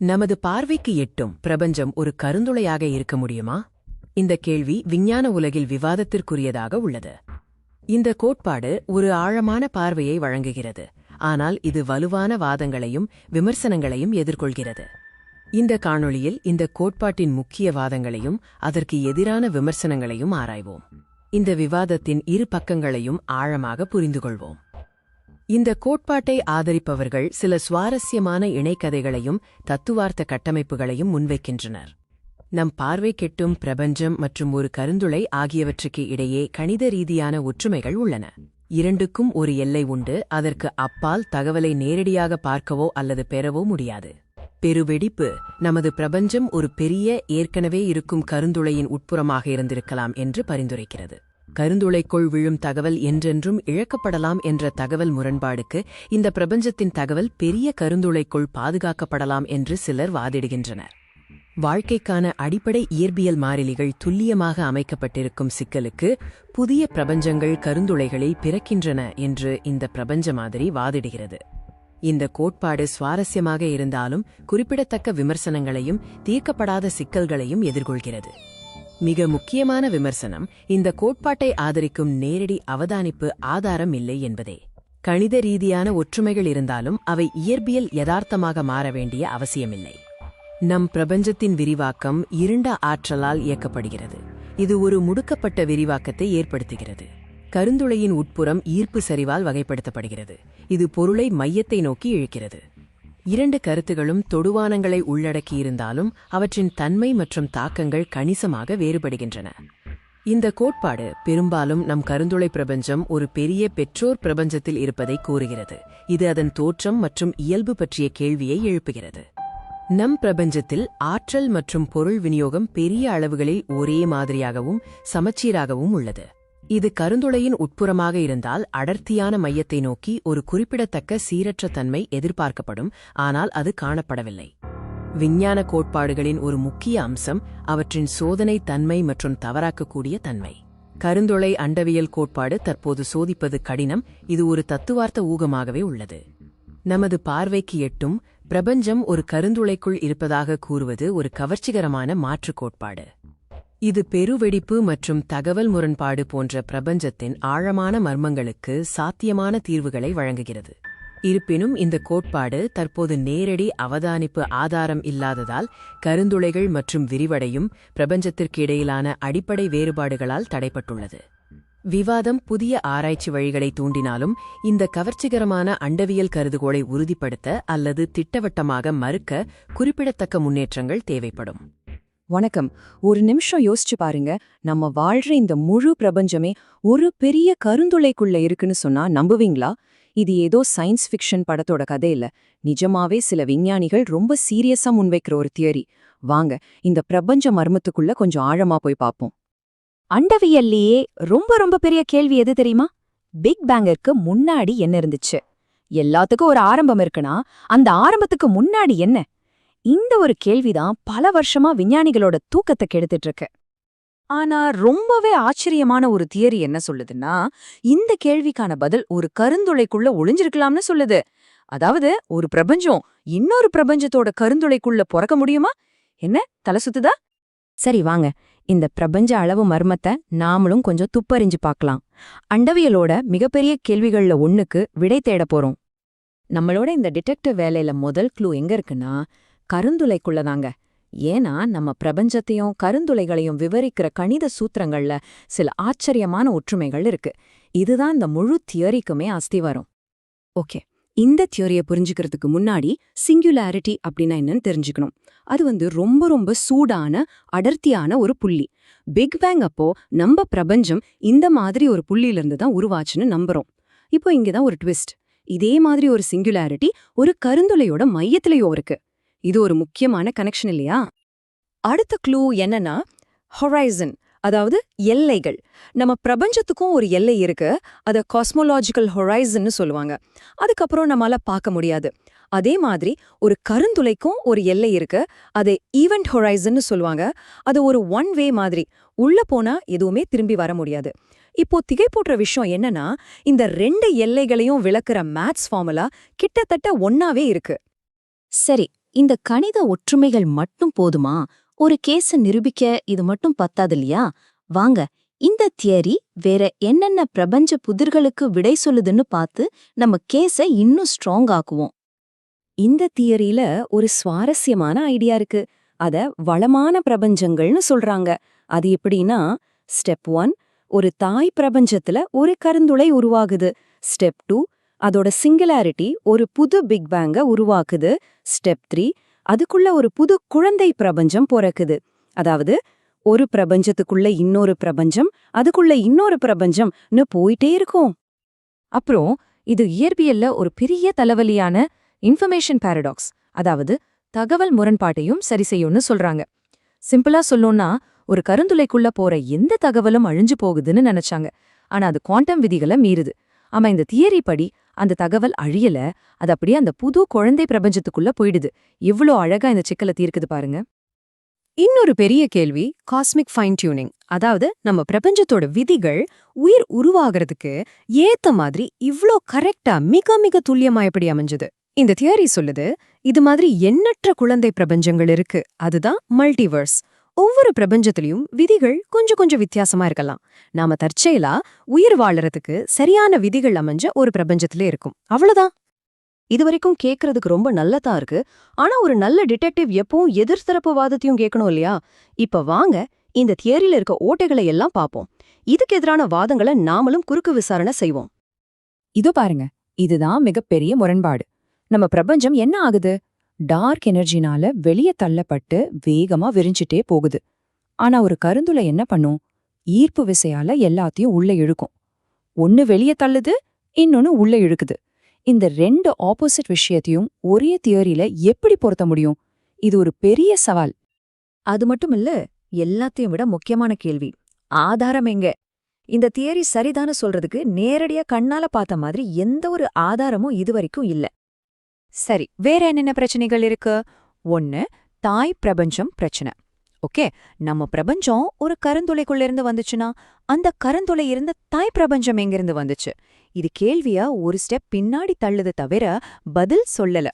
நமது பார்வைக்கு எட்டும் பிரபஞ்சம் ஒரு கருந்துளையாக இருக்க முடியுமா? இந்த கேள்வி விஞ்ஞான உலகில் விவாதத்திற்குரியதாக உள்ளது. இந்த கோட்பாடு ஒரு ஆழமான பார்வையை வழங்குகிறது. ஆனால் இது வலுவான வாதங்களையும் விமர்சனங்களையும் எதிர்கொள்கிறது. இந்த காணொளியில் இந்த கோட்பாட்டின் முக்கிய வாதங்களையும் அதற்கு எதிரான விமர்சனங்களையும் ஆராய்வோம். இந்த விவாதத்தின் இரு பக்கங்களையும் ஆழமாக புரிந்து கொள்வோம் இந்த கோட்பாட்டை ஆதரிப்பவர்கள் சில சுவாரஸ்யமான இணைக்கதைகளையும் தத்துவார்த்த கட்டமைப்புகளையும் முன்வைக்கின்றனர். நம் பார்வை கெட்டும் பிரபஞ்சம் மற்றும் ஒரு கருந்துளை ஆகியவற்றுக்கு இடையே கணித ரீதியான ஒற்றுமைகள் உள்ளன. இரண்டுக்கும் ஒரு எல்லை உண்டு அதற்கு அப்பால் தகவலை நேரடியாக பார்க்கவோ அல்லது பெறவோ முடியாது. பெருவெடிப்பு நமது பிரபஞ்சம் ஒரு பெரிய ஏற்கனவே இருக்கும் கருந்துளையின் உட்புறமாக இருந்திருக்கலாம் என்று பரிந்துரைக்கிறது. கருந்துளைக்குள் விழும் தகவல் என்றென்றும் இழக்கப்படலாம் என்ற தகவல் முரண்பாடுக்கு இந்த பிரபஞ்சத்தின் தகவல் பெரிய கருந்துளைக்குள் பாதுகாக்கப்படலாம் என்று சிலர் வாதிடுகின்றனர். வாழ்க்கைக்கான அடிப்படை இயற்பியல் மாறிலிகள் துல்லியமாக அமைக்கப்பட்டிருக்கும் சிக்கலுக்கு புதிய பிரபஞ்சங்கள் கருந்துளைகளில் பிறக்கின்றன என்று இந்த பிரபஞ்ச மாதிரி வாதிடுகிறது. இந்த கோட்பாடு சுவாரஸ்யமாக இருந்தாலும் குறிப்பிடத்தக்க விமர்சனங்களையும் தீர்க்கப்படாத சிக்கல்களையும் எதிர்கொள்கிறது. மிக முக்கியமான விமர்சனம் இந்த கோட்பாட்டை ஆதரிக்கும் நேரடி அவதானிப்பு ஆதாரம் இல்லை என்பதே. கணித ரீதியான ஒற்றுமைகள் இருந்தாலும் அவை இயற்பியல் யதார்த்தமாக மாற வேண்டிய அவசியமில்லை. நம் பிரபஞ்சத்தின் விரிவாக்கம் இருண்ட ஆற்றலால் இயக்கப்படுகிறது. இது ஒரு முடுக்கப்பட்ட விரிவாக்கத்தை ஏற்படுத்துகிறது. கருந்துளையின் உட்புறம் ஈர்ப்பு சரிவால் வகைப்படுத்தப்படுகிறது. இது பொருளை மையத்தை நோக்கி இழுக்கிறது. இரண்டு கருத்துகளும் தொடுவானங்களை உள்ளடக்கியிருந்தாலும் அவற்றின் தன்மை மற்றும் தாக்கங்கள் கணிசமாக வேறுபடுகின்றன. இந்த கோட்பாடு பெரும்பாலும் நம் கருந்துளை பிரபஞ்சம் ஒரு பெரிய பெற்றோர் பிரபஞ்சத்தில் இருப்பதை கூறுகிறது. இது அதன் தோற்றம் மற்றும் இயல்பு பற்றிய கேள்வியை எழுப்புகிறது. நம் பிரபஞ்சத்தில் ஆற்றல் மற்றும் பொருள் விநியோகம் பெரிய அளவுகளில் ஒரே மாதிரியாகவும் சமச்சீராகவும் உள்ளது. இது கருந்துளையின் உட்புறமாக இருந்தால் அடர்த்தியான மையத்தை நோக்கி ஒரு குறிப்பிடத்தக்க சீரற்ற தன்மை எதிர்பார்க்கப்படும் ஆனால் அது காணப்படவில்லை. விஞ்ஞான கோட்பாடுகளின் ஒரு முக்கிய அம்சம் அவற்றின் சோதனை தன்மை மற்றும் தவறாக்கக்கூடிய தன்மை. கருந்துளை அண்டவியல் கோட்பாடு தற்போது சோதிப்பது கடினம் இது ஒரு தத்துவார்த்த ஊகமாகவே உள்ளது. நமது பார்வைக்கு எட்டும் பிரபஞ்சம் ஒரு கருந்துளைக்குள் இருப்பதாக கூறுவது ஒரு கவர்ச்சிகரமான மாற்றுக் கோட்பாடு. இது பெருவெடிப்பு மற்றும் தகவல் முரண்பாடு போன்ற பிரபஞ்சத்தின் ஆழமான மர்மங்களுக்கு சாத்தியமான தீர்வுகளை வழங்குகிறது. இருப்பினும் இந்த கோட்பாடு தற்போது நேரடி அவதானிப்பு ஆதாரம் இல்லாததால் கருந்துளைகள் மற்றும் விரிவடையும் பிரபஞ்சத்திற்கு இடையிலான அடிப்படை வேறுபாடுகளால் தடைப்பட்டுள்ளது. விவாதம் புதிய ஆராய்ச்சி வழிகளை தூண்டினாலும் இந்த கவர்ச்சிகரமான அண்டவியல் கருதுகோளை உறுதிப்படுத்த அல்லது திட்டவட்டமாக மறுக்க குறிப்பிடத்தக்க முன்னேற்றங்கள் தேவைப்படும். வணக்கம். ஒரு நிமிஷம் யோசிச்சு பாருங்க. நம்ம வாழ்ற இந்த முழு பிரபஞ்சமே ஒரு பெரிய கருந்துளைக்குள்ள இருக்குன்னு சொன்னா நம்புவீங்களா? இது ஏதோ சயின்ஸ் ஃபிக்ஷன் படத்தோட கதை இல்ல நிஜமாவே சில விஞ்ஞானிகள் ரொம்ப சீரியஸா முன்வைக்கிற ஒரு தியரி. வாங்க இந்த பிரபஞ்ச மர்மத்துக்குள்ள கொஞ்சம் ஆழமா போய் பார்ப்போம். அண்டவியல்லையே ரொம்ப ரொம்ப பெரிய கேள்வி எது தெரியுமா? பிக் பேங்கிற்கு முன்னாடி என்ன இருந்துச்சு? எல்லாத்துக்கும் ஒரு ஆரம்பம் இருக்குன்னா அந்த ஆரம்பத்துக்கு முன்னாடி என்ன? இந்த ஒரு கேள்விதான் பல வருஷமா விஞ்ஞானிகளோட தூக்கத்தை கெடுத்துட்டு இருக்கு ஆனா ரொம்பவே ஆச்சரியமான ஒரு தியரி என்ன சொல்லுதுன்னா இந்த கேள்விக்கான பதில் ஒரு கருந்துளைக்குள்ள ஒளிஞ்சிருக்கலாம்னு சொல்லுது. அதாவது ஒரு பிரபஞ்சம் இன்னொரு பிரபஞ்சத்தோட கருந்துளைக்குள்ள பிறக்க முடியுமா? என்ன தலை சுத்துதா? சரி வாங்க. இந்த பிரபஞ்ச அளவு மர்மத்தை நாமளும் கொஞ்சம் துப்பறிஞ்சு பார்க்கலாம் அண்டவியலோட மிகப்பெரிய கேள்விகள்ல ஒண்ணுக்கு விடை தேட போறோம். நம்மளோட இந்த டிடெக்டிவ் வேலையில முதல் க்ளூ எங்க இருக்குன்னா கருந்துளைக்குள்ளதாங்க. ஏன்னா நம்ம பிரபஞ்சத்தையும் கருந்துளைகளையும் விவரிக்கிற கணித சூத்திரங்கள்ல சில ஆச்சரியமான ஒற்றுமைகள் இருக்கு. இதுதான் இந்த முழு தியரிக்குமே அஸ்திவாரம் ஓகே. இந்த தியோரியை புரிஞ்சுக்கிறதுக்கு முன்னாடி சிங்குலாரிட்டி அப்படின்னா என்னன்னு தெரிஞ்சுக்கணும். அது வந்து ரொம்ப ரொம்ப சூடான அடர்த்தியான ஒரு புள்ளி. பிக் பேங் அப்போ நம்ம பிரபஞ்சம் இந்த மாதிரி ஒரு புள்ளியிலிருந்து தான் உருவாச்சுன்னு நம்புறோம். இப்போ இங்கதான் ஒரு ட்விஸ்ட். இதே மாதிரி ஒரு சிங்குலாரிட்டி ஒரு கருந்துளையோட மையத்திலையும் இருக்கு. இது ஒரு முக்கியமான கனெக்ஷன் இல்லையா? அடுத்த க்ளூ என்னன்னா ஹொரைசன் அதாவது எல்லைகள். நம்ம பிரபஞ்சத்துக்கும் ஒரு எல்லை இருக்கு. அத காஸ்மோலாஜிக்கல் ஹொரைசன்னு சொல்லுவாங்க. அதுக்கப்புறம் நம்மால பார்க்க முடியாது. அதே மாதிரி ஒரு கருந்துளைக்கும் ஒரு எல்லை இருக்கு. அதை ஈவெண்ட் ஹொரைசன்னு சொல்லுவாங்க. அது ஒரு ஒன் வே மாதிரி. உள்ள போனா எதுவுமே திரும்பி வர முடியாது. இப்போ திகை போடுற விஷயம் என்னன்னா இந்த ரெண்டு எல்லைகளையும் விளக்குற மேத்ஸ் ஃபார்முலா கிட்டத்தட்ட ஒன்னாவே இருக்கு. சரி இந்த கணித ஒற்றுமைகள் மட்டும் போதுமா? ஒரு கேஸ நிரூபிக்க இது மட்டும் பத்தாது இல்லையா வாங்க இந்த தியரி வேற என்னென்ன பிரபஞ்ச புதிர்களுக்கு விடை சொல்லுதுன்னு பார்த்து நம்ம கேஸ இன்னும் ஸ்ட்ராங் ஆக்குவோம். இந்த தியரியில ஒரு சுவாரஸ்யமான ஐடியா இருக்கு. அத வளமான பிரபஞ்சங்கள்னு சொல்றாங்க. அது எப்படின்னா ஸ்டெப் ஒன் ஒரு தாய் பிரபஞ்சத்துல ஒரு கருந்துளை உருவாகுது. ஸ்டெப் டூ அதோட சிங்குலாரிட்டி ஒரு புது பிக் பேங்க உருவாக்குது. ஸ்டெப் த்ரீ அதுக்குள்ள ஒரு புது குழந்தை பிரபஞ்சம் பிறக்குது. அதாவது ஒரு பிரபஞ்சத்துக்குள்ள இன்னொரு பிரபஞ்சம் அதுக்குள்ள இன்னொரு பிரபஞ்சம்னு போயிட்டே இருக்கும். அப்புறம் இது இயற்பியல்ல ஒரு பெரிய தலைவலியான இன்ஃபர்மேஷன் பாரடாக்ஸ் அதாவது தகவல் முரண்பாட்டையும் சரி செய்யும்னு சொல்றாங்க. சிம்பிளா சொல்லணும்னா ஒரு கருந்துளைக்குள்ள போற எந்த தகவலும் அழிஞ்சு போகுதுன்னு நினைச்சாங்க. ஆனா அது குவாண்டம் விதிகளை மீறுது. ஆமா இந்த தியரி படி அந்த தகவல் அழியல அது அப்படியே அந்த புது குழந்தை பிரபஞ்சத்துக்குள்ள போயிடுது. எவ்வளோ அழகா இந்த சிக்கலை தீர்க்குது பாருங்க. இன்னொரு பெரிய கேள்வி காஸ்மிக் ஃபைன் டியூனிங் அதாவது நம்ம பிரபஞ்சத்தோட விதிகள் உயிர் உருவாகிறதுக்கு ஏத்த மாதிரி இவ்ளோ கரெக்டா மிக மிக துல்லியமா எப்படி அமைஞ்சது? இந்த தியரி சொல்லுது இது மாதிரி எண்ணற்ற குழந்தை பிரபஞ்சங்கள் இருக்கு. அதுதான் மல்டிவர்ஸ் ஒவ்வொரு பிரபஞ்சத்திலையும் விதிகள் கொஞ்சம் கொஞ்சம் வித்தியாசமா இருக்கலாம். நாம தற்செயலா உயிர் வாழறதுக்கு சரியான விதிகள் அமைஞ்ச ஒரு பிரபஞ்சத்திலே இருக்கும். அவ்வளவுதான். இதுவரைக்கும் கேக்குறதுக்கு ரொம்ப நல்லதா இருக்கு. ஆனா ஒரு நல்ல டிடெக்டிவ் எப்பவும் எதிர்த்தரப்பு வாதத்தையும் கேட்கணும் இல்லையா? இப்ப வாங்க இந்த தியரியில இருக்க ஓட்டைகளை எல்லாம் பார்ப்போம் இதுக்கு எதிரான வாதங்களை நாமளும் குறுக்கு விசாரணை செய்வோம். இதோ பாருங்க இதுதான் மிகப்பெரிய முரண்பாடு. நம்ம பிரபஞ்சம் என்ன ஆகுது? டார்க் எனர்ஜினால வெளியே தள்ளப்பட்டு வேகமா விரிஞ்சிட்டே போகுது. ஆனா ஒரு கருந்துளை என்ன பண்ணும்? ஈர்ப்பு விசையால எல்லாத்தையும் உள்ள இழுக்கும். ஒன்னு வெளியே தள்ளுது இன்னொன்னு உள்ள இழுக்குது. இந்த ரெண்டு ஆப்போசிட் விஷயத்தையும் ஒரே தியரியில எப்படி பொருத்த முடியும்? இது ஒரு பெரிய சவால். அது மட்டும் இல்ல எல்லாத்தையும் விட முக்கியமான கேள்வி. ஆதாரம் எங்க? இந்த தியரி சரிதான சொல்றதுக்கு நேரடியா கண்ணால பார்த்த மாதிரி எந்த ஒரு ஆதாரமும் இதுவரைக்கும் இல்ல. சரி வேற என்னென்ன பிரச்சனைகள் இருக்கு? ஒன்னு தாய் பிரபஞ்சம் பிரச்சனை. ஓகே நம்ம பிரபஞ்சம் ஒரு கருந்துளைக்குள்ள இருந்து வந்துச்சுன்னா அந்த கருந்துளை இருந்த தாய் பிரபஞ்சம் எங்கிருந்து வந்துச்சு? இது கேள்வியா ஒரு ஸ்டெப் பின்னாடி தள்ளுது தவிர பதில் சொல்லல.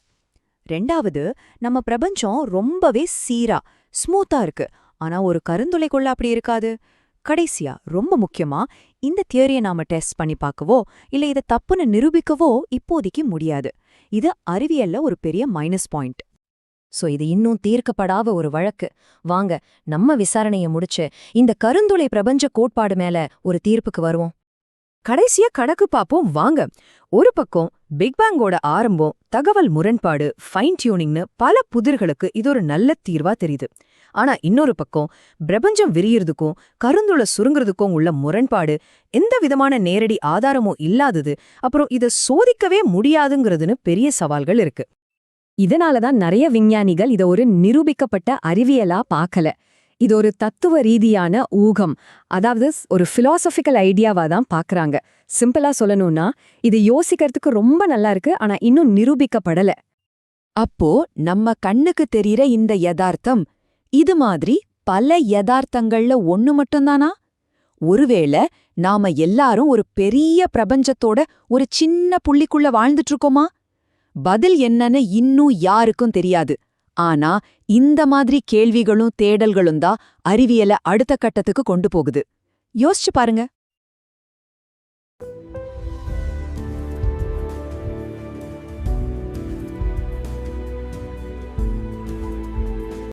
ரெண்டாவது நம்ம பிரபஞ்சம் ரொம்பவே சீரா ஸ்மூத்தா இருக்கு. ஆனா ஒரு கருந்துளைக்குள்ள அப்படி இருக்காது. கடைசியா ரொம்ப முக்கியமா இந்த தியரியை நாம டெஸ்ட் பண்ணி பார்க்கவோ இல்ல இதை தப்புன்னு நிரூபிக்கவோ இப்போதைக்கு முடியாது. இது அறிவியல்ல ஒரு பெரிய மைனஸ் பாயிண்ட் சோ இது இன்னும் தீர்க்கப்படாத ஒரு வழக்கு. வாங்க நம்ம விசாரணைய முடிச்சு இந்த கருந்துளை பிரபஞ்ச கோட்பாடு மேல ஒரு தீர்ப்புக்கு வருவோம். கடைசியா கணக்கு பாப்போம் வாங்க. ஒரு பக்கம் பிக் பேங்கோட ஆரம்பம் தகவல் முரண்பாடு ஃபைன் டியூனிங்னு பல புதிர்களுக்கு இது ஒரு நல்ல தீர்வா தெரியுது. ஆனா இன்னொரு பக்கம் பிரபஞ்சம் விரியறதுக்கும் கருந்துள சுருங்குறதுக்கும் உள்ள முரண்பாடு எந்த விதமான நேரடி ஆதாரமும் இல்லாதது அப்புறம் இத சோதிக்கவே முடியாதுங்கிறதுன்னு பெரிய சவால்கள் இருக்கு. இதனாலதான் நிறைய விஞ்ஞானிகள் இத ஒரு நிரூபிக்கப்பட்ட அறிவியலா பார்க்கல இது ஒரு தத்துவ ரீதியான ஊகம் அதாவது ஒரு பிலாசபிக்கல் ஐடியாவா தான் பாக்குறாங்க. சிம்பிளா சொல்லணும்னா இது யோசிக்கிறதுக்கு ரொம்ப நல்லா இருக்கு ஆனா இன்னும் நிரூபிக்கப்படல. அப்போ நம்ம கண்ணுக்கு தெரியற இந்த யதார்த்தம் இது மாதிரி பல யதார்த்தங்கள்ல ஒன்னு மட்டும்தானா? ஒருவேளை நாம எல்லாரும் ஒரு பெரிய பிரபஞ்சத்தோட ஒரு சின்ன புள்ளிக்குள்ள வாழ்ந்துட்டு இருக்கோமா பதில் என்னன்னு இன்னும் யாருக்கும் தெரியாது. ஆனா இந்த மாதிரி கேள்விகளும் தேடல்களும் தான் அறிவியல அடுத்த கட்டத்துக்கு கொண்டு போகுது. யோசிச்சு பாருங்க.